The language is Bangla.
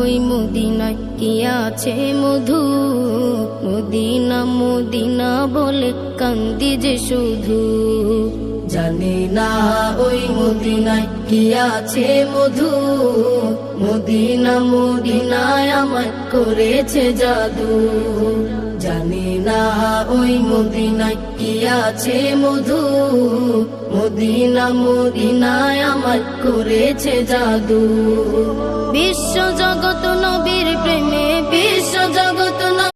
ওই মদিনায় কি আছে মধু? মদিনা মদিনা বলে কান্দি যে শুধু। জানি না ওই মদিনায় কি আছে মধু। মদিনা, মদিনায় আমায় করেছে জাদু। জানি না ওই মদিনায় কি আছে মধু। মদিনা মদিনায় আমার করেছে জাদু। বিশ্ব জগত নবীর প্রেমে